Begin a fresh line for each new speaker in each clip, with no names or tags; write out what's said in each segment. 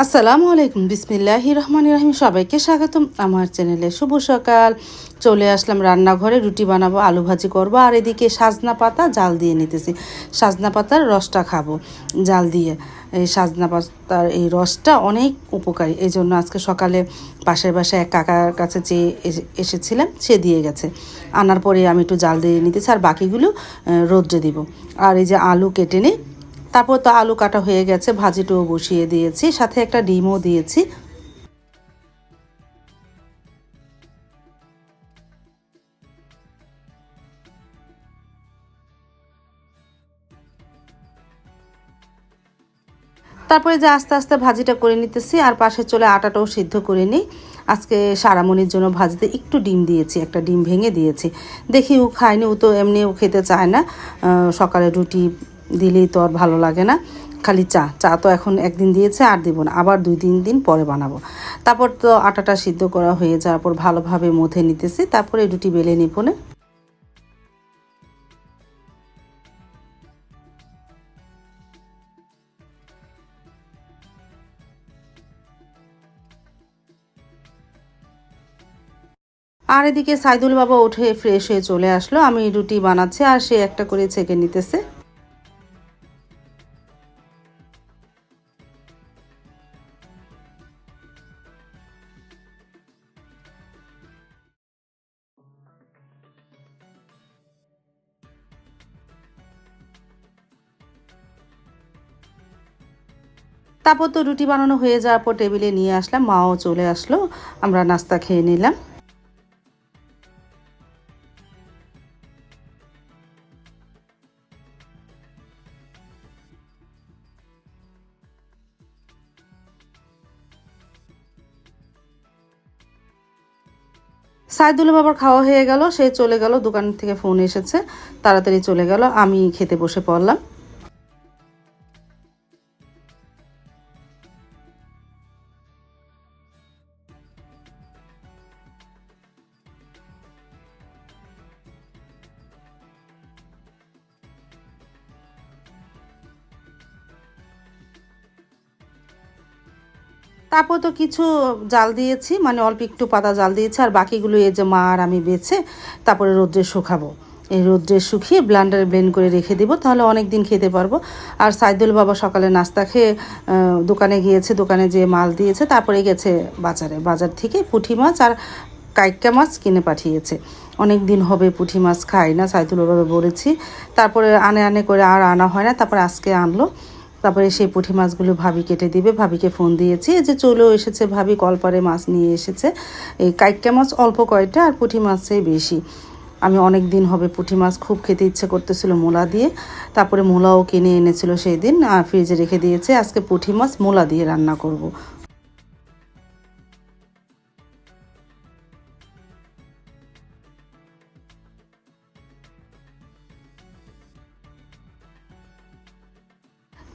আসসালামু আলাইকুম, বিসমিল্লাহ রহমান রহিম। সবাইকে স্বাগতম আমার চ্যানেলে। শুভ সকাল। চলে আসলাম রান্নাঘরে। রুটি বানাবো, আলু ভাজি করব, আর এদিকে সাজনা পাতা জাল দিয়ে নিতেছি। সাজনা পাতার রসটা খাব, জাল দিয়ে। এই সাজনা পাতার এই রসটা অনেক উপকারী। এই জন্য আজকে সকালে পাশের বাসায় এক কাকার কাছে যে এসে- এসেছিলাম, সে দিয়ে গেছে। আনার পরে আমি একটু জাল দিয়ে নিতেছি, আর বাকিগুলো রোদ্রে দিব। আর এই যে আলু কেটে নিই তারপর তো আলু কাটা হয়ে গেছে, ভাজিটাও বসিয়ে দিয়েছি, সাথে একটা ডিমও দিয়েছি। তারপরে যে আস্তে আস্তে ভাজিটা করে নিতেছি, আর পাশে চলে আটাটাও সিদ্ধ করে নিই। আজকে সারামণির জন্য ভাজিতে একটু ডিম দিয়েছি, একটা ডিম ভেঙে দিয়েছি। দেখি ও খায়নি, ও তো এমনি ও খেতে চায় না। সকালে রুটি দিলেই তো আর ভালো লাগে না। খালি চা। চা তো এখন একদিন দিয়েছে, আর দিব না। আবার দুই তিন দিন পরে বানাবো। তারপর তো আটাটা সিদ্ধ করা হয়ে যাওয়ার পর ভালোভাবে মথে নিতেছি। তারপরে রুটি বেলে নিপনে আর এদিকে সাইদুল বাবা উঠে ফ্রেশ হয়ে চলে আসলো। আমি রুটি বানাচ্ছি, আর সে একটা করে ছেঁকে নিতেছে। তারপর তো রুটি বানানো হয়ে যাওয়ার পর টেবিলে নিয়ে আসলাম, মাও চলে আসলো, আমরা নাস্তা খেয়ে নিলাম। সাইদুল বাবার খাওয়া হয়ে গেল, সে চলে গেল, দোকান থেকে ফোন এসেছে, তাড়াতাড়ি চলে গেল, আমি খেতে বসে পড়লাম। তারপর তো কিছু জাল দিয়েছি মানে অল্প একটু পাতা জাল দিয়েছি, আর বাকিগুলো এই যে মা আর আমি বেছে তারপরে রোদ্রে শুকাবো। এই রোদ্রে শুকিয়ে ব্লান্ডারে ব্লেন্ড করে রেখে দিব, তাহলে অনেক দিন খেতে পারব। আর সাইদুল বাবা সকালে নাস্তা খেয়ে দোকানে গিয়েছে, দোকানে যে মাল দিয়েছে, তারপরে গেছে বাজারে। বাজার থেকে পুঁটি মাছ আর কাইক্কা মাছ কিনে পাঠিয়েছে। অনেক দিন হবে পুঁটি মাছ খাই না, সাইদুল বাবা বলেছি। তারপরে আনে আনে করে আর আনা হয় না, তারপরে আজকে আনলো। তারপরে সেই পুঁটি মাছগুলো ভাবি কেটে দিবে, ভাবিকে ফোন দিয়েছি যে চলেও এসেছে, ভাবি কলপারে মাছ নিয়ে এসেছে। এই কাইকা মাছ অল্প কয়টা আর পুঁটি মাছই বেশি। আমি অনেক দিন হবে পুঁটি মাছ খুব খেতে ইচ্ছে করতেছিল মোলা দিয়ে। তারপরে মোলাও কিনে এনেছিল সেই দিন, আর ফ্রিজে রেখে দিয়েছে, আজকে পুঁটি মাছ মোলা দিয়ে রান্না করব।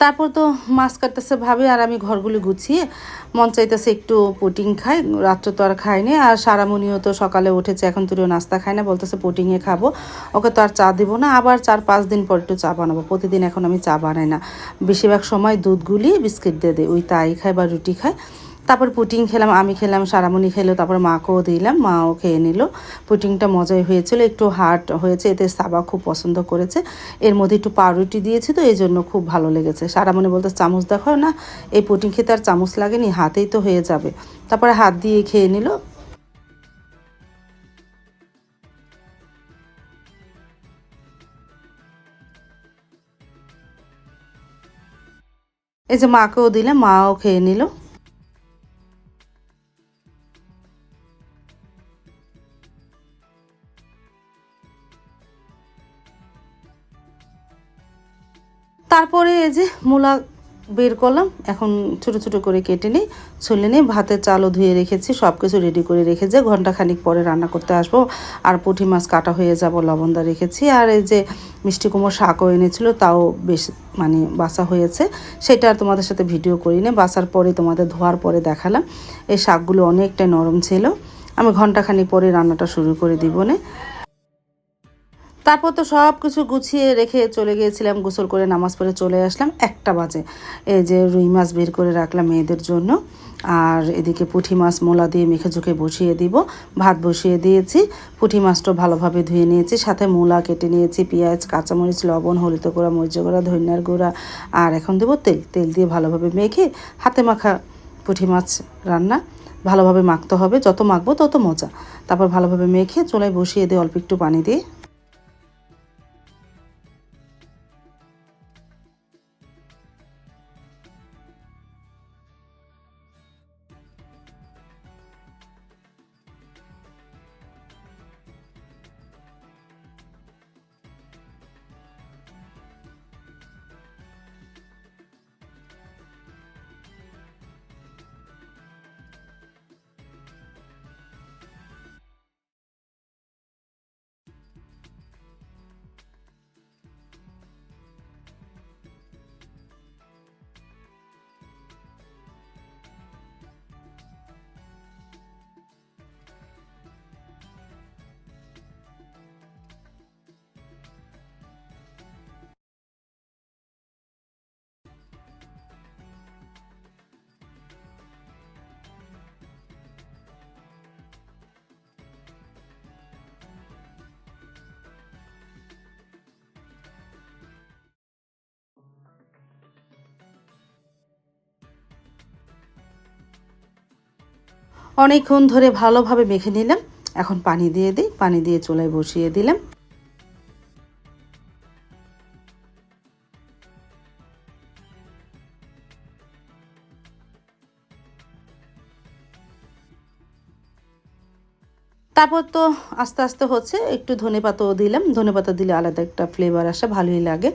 তারপর তো মাছ কাটতেছে ভাবে, আর আমি ঘরগুলি গুছিয়ে মন চাইতেছে একটু পোটিং খাই। রাত্রে তো আর খাইনি আর সারামণিও তো সকালে উঠেছে, এখন তুইও নাস্তা খায় না, বলতেছে পোটিংয়ে খাব। ওকে তো আর চা দিব না, আবার চার পাঁচ দিন পর একটু চা বানাবো। প্রতিদিন এখন আমি চা বানাই না। বেশিরভাগ সময় দুধগুলি বিস্কিট দিয়ে দিই, ওই তাই খায় বা রুটি খায় তারপর পুটিং খেলাম, আমি খেলাম, সারামণি খেলো, তারপর মাকেও দিলাম, মাও খেয়ে নিল। পুটিংটা মজাই হয়েছিল, একটু হার্ড হয়েছে, এতে সাবা খুব পছন্দ করেছে। এর মধ্যে একটু পাউরুটি দিয়েছি তো এই জন্য খুব ভালো লেগেছে। সারামণি বলতে, চামচ দেখো না, এই পুটিং খেতে আর চামচ লাগেনি, হাতেই তো হয়ে যাবে। তারপরে হাত দিয়ে খেয়ে নিল। এই যে মাকেও দিলাম, মাও খেয়ে নিল। তারপরে এই যে মূলা বের করলাম, এখন ছোট ছোট করে কেটে নিই, ছুলে নিই, ভাতের চালও ধুয়ে রেখেছি সব কিছু রেডি করে রেখেছি ঘণ্টা খানিক পরে রান্না করতে আসব। আর পুঁটি মাছ কাটা হয়ে যাব লবণদা রেখেছি। আর এই যে মিষ্টি কুমড়ো শাকও এনেছিল, তাও বেশ মানে বাসা হয়েছে। সেটা আর তোমাদের সাথে ভিডিও করি না বাসার পরে তোমাদের ধোয়ার পরে দেখালাম। এই শাকগুলো অনেকটাই নরম ছিল। আমি ঘন্টাখানিক পরে রান্নাটা শুরু করে দিব না। তারপর তো সব কিছু গুছিয়ে রেখে চলে গিয়েছিলাম, গোসল করে নামাজ পড়ে চলে আসলাম একটা বাজে। এই যে রুই মাছ বের করে রাখলাম মেয়েদের জন্য। আর এদিকে পুঁটি মাছ মোলা দিয়ে মেখে ঝুঁকে বসিয়ে দিব। ভাত বসিয়ে দিয়েছি পুঁটি মাছটা ভালোভাবে ধুয়ে নিয়েছি, সাথে মূলা কেটে নিয়েছি, পেঁয়াজ, কাঁচামরিচ, লবণ, হলুদ গুঁড়া মরিচ গুঁড়া, ধনিয়ার গুঁড়া। আর এখন দেবো তেল। তেল দিয়ে ভালোভাবে মেখে হাতে মাখা পুঁটি মাছ রান্না ভালোভাবে মাখতে হবে। যত মাখবো তত মজা। তারপর ভালোভাবে মেখে চুলায় বসিয়ে দিয়ে অল্প একটু পানি দিয়ে অনেকক্ষণ ধরে ভালোভাবে মেখে নিলাম। এখন পানি দিয়ে দিই, পানি দিয়ে চুলায় বসিয়ে দিলাম। তারপর তো আস্তে আস্তে হচ্ছে, একটু ধনে পাতাও দিলাম। ধনে পাতা দিলে আলাদা একটা ফ্লেভার আসে, ভালোই লাগে।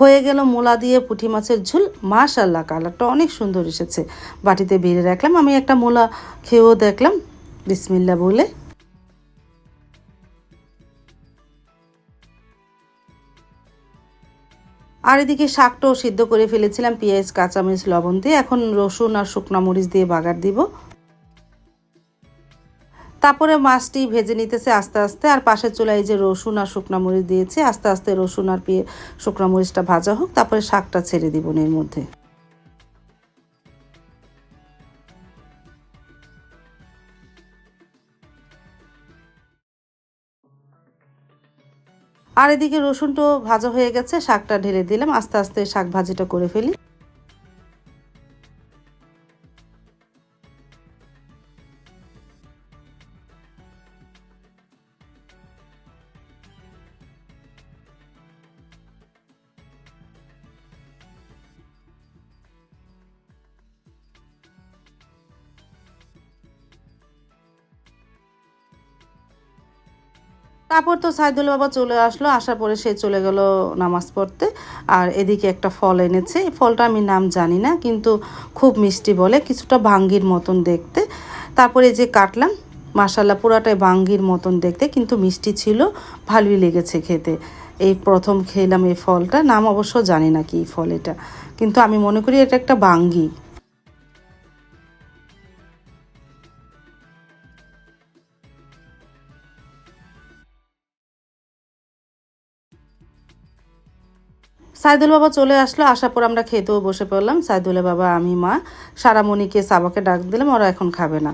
হয়ে গেল মোলা দিয়ে পুঁটি মাছের ঝোল। মাশাল্লাহ কালারটা অনেক সুন্দর এসেছে। বাটিতে বেড়ে রাখলাম, আমি একটা মোলা খেয়েও দেখলাম। বিসমিল্লা বলে। আর এদিকে শাকটাও সিদ্ধ করে ফেলেছিলাম, পেঁয়াজ, কাঁচামরিচ, লবণ দিয়ে। এখন রসুন আর শুকনো মরিচ দিয়ে বাগার দিব। তারপরে মাছটি ভেজে নিতেছে আস্তে আস্তে, আর পাশের চুলায় যে রসুন আর শুকনো মরিচ দিয়েছি, আস্তে আস্তে রসুন আর পেয়ে শুকনো মরিচটা ভাজা হোক, তারপরে শাকটা ছেড়ে দিব এর মধ্যে। আর এদিকে রসুনটাও ভাজা হয়ে গেছে, শাকটা ঢেলে দিলাম, আস্তে আস্তে শাক ভাজিটা করে ফেলি। তারপর তো সাইদুল বাবা চলে আসলো, আসার পরে সে চলে গেল নামাজ পড়তে। আর এদিকে একটা ফল এনেছে। এই ফলটা আমি নাম জানি না, কিন্তু খুব মিষ্টি বলে, কিছুটা ভাঙ্গির মতন দেখতে। তারপরে যে কাটলাম মাসাল্লা পুরাটাই বাঙ্গির মতন দেখতে, কিন্তু মিষ্টি ছিল, ভালোই লেগেছে খেতে। এই প্রথম খেলাম এই ফলটা, নাম অবশ্য জানি না কি ফল এটা। কিন্তু আমি মনে করি এটা একটা বাঙ্গি সাইদুল বাবা চলে আসলো, আসার পর আমরা খেতেও বসে পড়লাম। সাইদুলের বাবা, আমি, মা, সারামণিকে সাবাকে ডাক দিলাম, ওরা এখন খাবে না।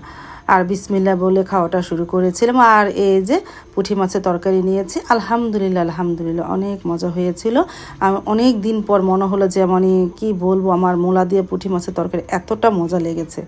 আর বিসমিল্লা বলে খাওয়াটা শুরু করেছিলাম। আর এই যে পুঁটি মাছের তরকারি নিয়েছি, আলহামদুলিল্লাহ আলহামদুলিল্লাহ, অনেক মজা হয়েছিল। অনেক দিন পর মনে হলো যে মানে কি বলব, আমার মোলা দিয়ে পুঁটি মাছের তরকারি এতটা মজা লেগেছে।